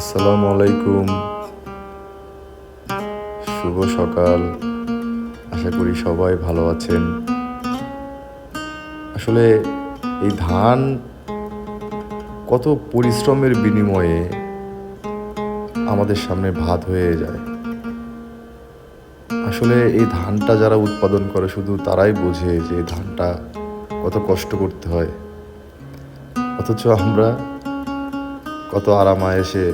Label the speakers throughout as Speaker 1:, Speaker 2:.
Speaker 1: আসসালামু আলাইকুম। শুভ সকাল। আশা করি সবাই ভালো আছেন। আসলে এই ধান কত পরিশ্রমের বিনিময়ে আমাদের সামনে ভাত হয়ে যায়। আসলে এই ধানটা যারা উৎপাদন করে শুধু তারাই বোঝে যে ধানটা কত কষ্ট করতে হয়। অথচ আমরা কত আরামায় এসে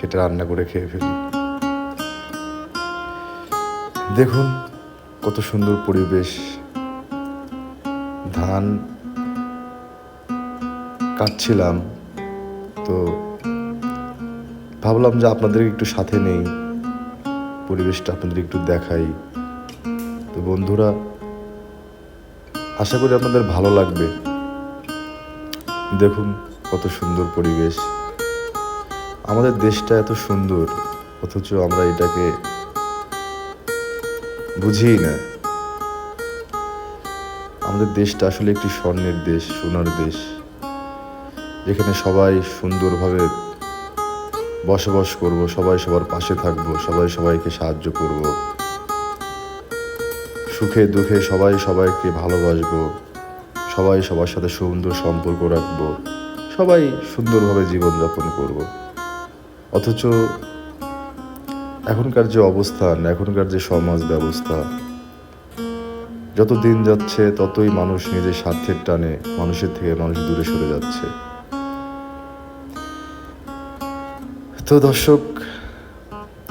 Speaker 1: সেটা রান্না করে খেয়ে ফেলি। দেখুন কত সুন্দর পরিবেশ। ধান কাটছিলাম, তো ভাবলাম যে আপনাদের একটু সাথে নেই, পরিবেশটা আপনাদের একটু দেখাই। তো বন্ধুরা, আশা করি আপনাদের ভালো লাগবে। দেখুন কত সুন্দর পরিবেশ। আমাদের দেশটা এত সুন্দর, অথচ আমরা এটাকে বুঝিই না। আমাদের দেশটা আসলে একটি স্বর্ণের দেশ, সোনার দেশ, যেখানে সবাই সুন্দরভাবে বসবাস করব, সবাই সবার পাশে থাকব, সবাই সবাইকে সাহায্য করব। সুখে দুঃখে সবাই সবাইকে ভালোবাসবো, সবাই সবার সাথে সুন্দর সম্পর্ক রাখব, সবাই সুন্দরভাবে জীবনযাপন করব। অথচ এখনকার যে অবস্থান, এখনকার যে সমাজ ব্যবস্থা, যত দিন যাচ্ছে, ততই মানুষ নিজের স্বার্থের টানে, মানুষের থেকে মানুষ দূরে সরে যাচ্ছে। তো দর্শক,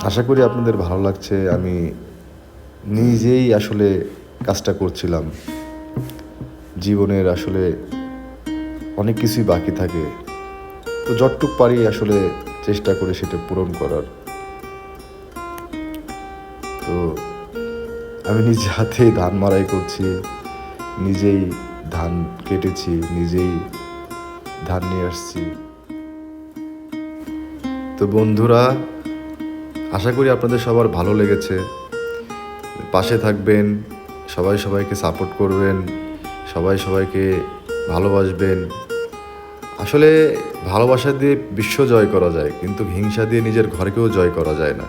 Speaker 1: আশা করি আপনাদের ভালো লাগছে। আমি নিজেই আসলে কাজটা করছিলাম। জীবনের আসলে অনেক কিছুই বাকি থাকে। তো যতটুক পারি আসলে চেষ্টা করে সেটা পূরণ করার। তো আমি নিজে হাতে ধান মারাই করছি, নিজেই ধান কেটেছি, নিজেই ধান নিয়ে আসছি। তো বন্ধুরা, আশা করি আপনাদের সবার ভালো লেগেছে। পাশে থাকবেন, সবাই সবাইকে সাপোর্ট করবেন, সবাই সবাইকে ভালোবাসবেন। আসলে ভালোবাসা দিয়ে বিশ্ব জয় করা যায়, কিন্তু হিংসা দিয়ে নিজের ঘরকেও জয় করা যায় না।